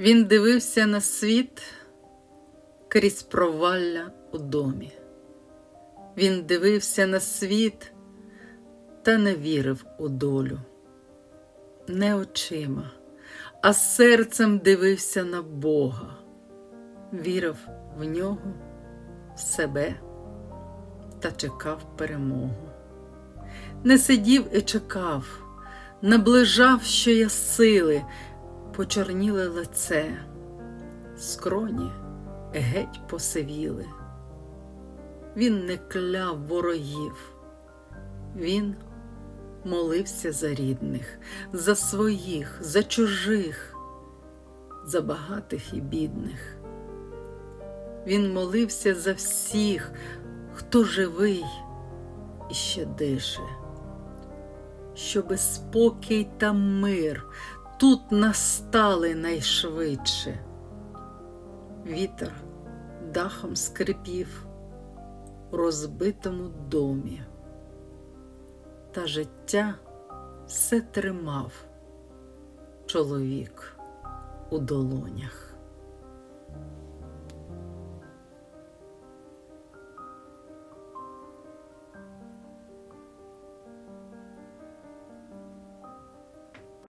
Він дивився на світ крізь провалля у домі. Він дивився на світ та не вірив у долю. Не очима, а серцем дивився на Бога, вірив в нього, в себе та чекав перемогу. Не сидів і чекав, наближав, що я сили, почорніле лице, скроні геть посивіли. Він не кляв ворогів, він молився за рідних, за своїх, за чужих, за багатих і бідних. Він молився за всіх, хто живий і ще дише, щоби спокій та мир тут настали найшвидше. Вітер дахом скрипів у розбитому домі, та життя все тримав чоловік у долонях.